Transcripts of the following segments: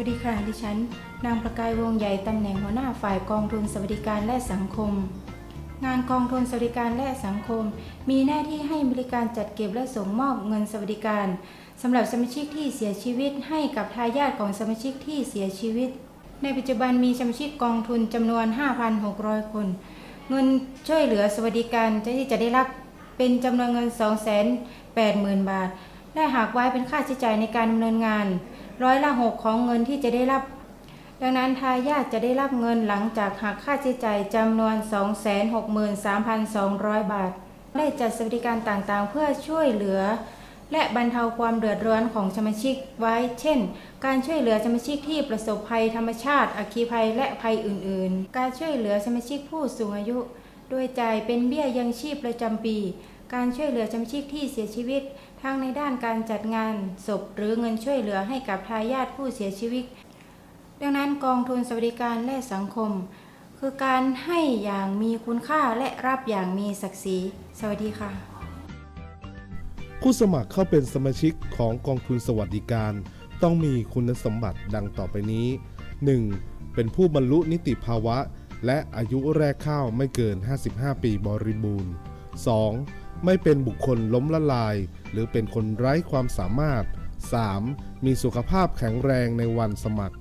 วัสดีค่ะ ดิฉัน นางประกายวงใหญ่ตำแหน่งหัวหน้าฝ่ายกองทุนสวัสดิการและสังคม งานกองทุนสวัสดิการและสังคม มีหน้าที่ให้บริการจัดเก็บและส่งมอบเงินสวัสดิการสำหรับสมาชิกที่เสียชีวิตให้กับทายาทของสมาชิกที่เสียชีวิต ในปัจจุบันมีสมาชิกกองทุนจำนวน 5,600 คน เงินช่วยเหลือสวัสดิการที่จะได้รับเป็นจำนวนเงิน 280,000 บาท และหากไว้เป็นค่าใช้จ่ายในการดำเนินงาน ร้อยละหกของเงินที่จะได้รับ ดังนั้นทายาทจะได้รับเงินหลังจากหักค่าใช้จ่ายจำนวน 263,200 บาท ได้จัดสวัสดิการต่างๆ เพื่อช่วยเหลือ และบรรเทาความเดือดร้อนของสมาชิกไว้ เช่น การช่วยเหลือสมาชิกที่ประสบภัยธรรมชาติ อัคคีภัยและภัยอื่น ๆ การช่วยเหลือสมาชิกผู้สูงอายุ โดยจ่ายเป็นเบี้ยยังชีพประจำปี การช่วยเหลือสมาชิกที่เสียชีวิต ทั้งในด้านการจัดงานศพหรือเงินช่วยเหลือให้กับทายาทผู้เสียชีวิต ดังนั้นกองทุนสวัสดิการและสังคม คือการให้อย่างมีคุณค่าและรับอย่างมีศักดิ์ศรี สวัสดีค่ะ ผู้สมัครเข้าเป็นสมาชิกของกองทุนสวัสดิการ ต้องมีคุณสมบัติดังต่อไปนี้ 1. เป็นผู้บรรลุนิติภาวะ และอายุแรกเข้าไม่เกิน 55 ปีบริบูรณ์ 2. ไม่เป็นบุคคลล้มละลาย หรือเป็นคนไร้ความสามารถ 3. มีสุขภาพแข็งแรงในวันสมัคร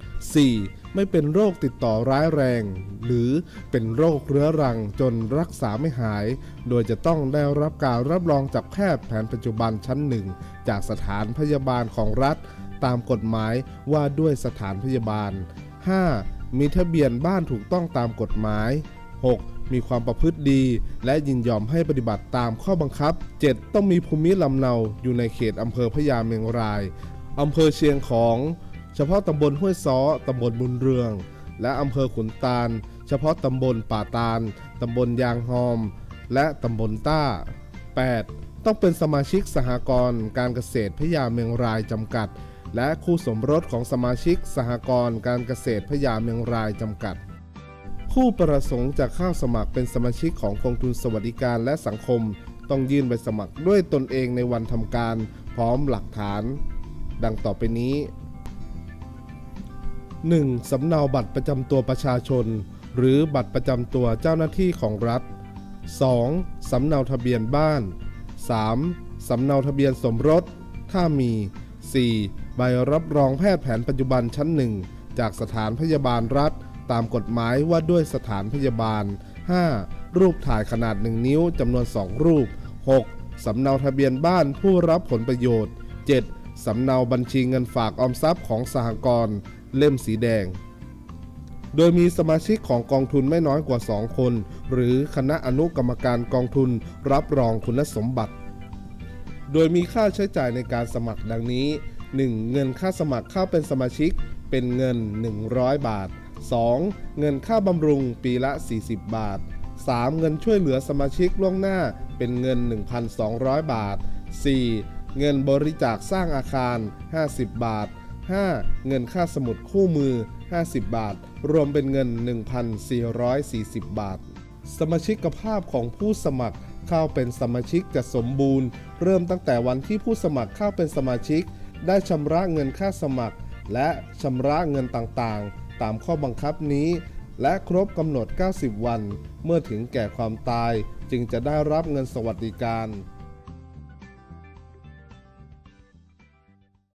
4. ไม่เป็นโรคติดต่อร้ายแรง หรือเป็นโรคเรื้อรังจนรักษาไม่หาย โดยจะต้องได้รับการรับรองจากแพทย์แผนปัจจุบันชั้นหนึ่งจากสถานพยาบาลของรัฐ ตามกฎหมายว่าด้วยสถานพยาบาล 5. มีทะเบียนบ้านถูกต้องตามกฎหมาย 6. มีความประพฤติดี และยินยอมให้ปฏิบัติตามข้อบังคับ 7. ต้องมีภูมิลำเนาอยู่ในเขตอำเภอพญาเมงรายอำเภอเชียงของ เฉพาะตำบลห้วยซ้อตำบลบุญเรือง และอำเภอขุนตาล เฉพาะตำบลป่าตาลตำบลยางหอม และตำบลต้า 8. ต้องเป็นสมาชิกสหกรณ์การเกษตรพญาเมงรายจำกัด และคู่สมรสของสมาชิกสหกรณ์การเกษตรพญาเมงรายจำกัด ผู้ประสงค์จะเข้าสมัครเป็นสมาชิกของกองทุนสวัสดิการและสังคม ต้องยื่นใบสมัครด้วยตนเองในวันทำการ พร้อมหลักฐาน ดังต่อไปนี้ 1. สำเนาบัตรประจำตัวประชาชน หรือบัตรประจำตัวเจ้าหน้าที่ของรัฐ 2. สำเนาทะเบียนบ้าน 3. สำเนาทะเบียนสมรส ถ้ามี 4. ใบรับรองแพทย์แผนปัจจุบันชั้นหนึ่งจากสถานพยาบาลรัฐ ตามกฎหมายว่าด้วยสถานพยาบาล 5. รูปถ่ายขนาด 1 นิ้วจำนวน 2 รูป 6. สำเนาทะเบียนบ้านผู้รับผลประโยชน์ 7. สำเนาบัญชีเงินฝากออมทรัพย์ของสหกรณ์เล่มสีแดง โดยมีสมาชิกของกองทุนไม่น้อยกว่า 2 คน หรือคณะอนุกรรมการกองทุนรับรองคุณสมบัติ โดยมีค่าใช้จ่ายในการสมัครดังนี้ 1. เงินค่าสมัครเข้าเป็นสมาชิกเป็นเงิน 100 บาท 2. เงินค่าบำรุงปีละ 40 บาท 3. เงินช่วยเหลือสมาชิกล่วงหน้าเป็นเงิน 1,200 บาท 4. เงินบริจาคสร้างอาคาร 50 บาท 5. เงินค่าสมุดคู่มือ 50 บาท รวมเป็นเงิน 1,440 บาท สมาชิกภาพของผู้สมัครเข้าเป็นสมาชิกจะสมบูรณ์ เริ่มตั้งแต่วันที่ผู้สมัครเข้าเป็นสมาชิก ได้ชำระเงินค่าสมัคร และชำระเงินต่างๆ ตามข้อบังคับนี้ และครบกำหนด 90 วัน เมื่อถึงแก่ความตายจึงจะได้รับเงินสวัสดิการ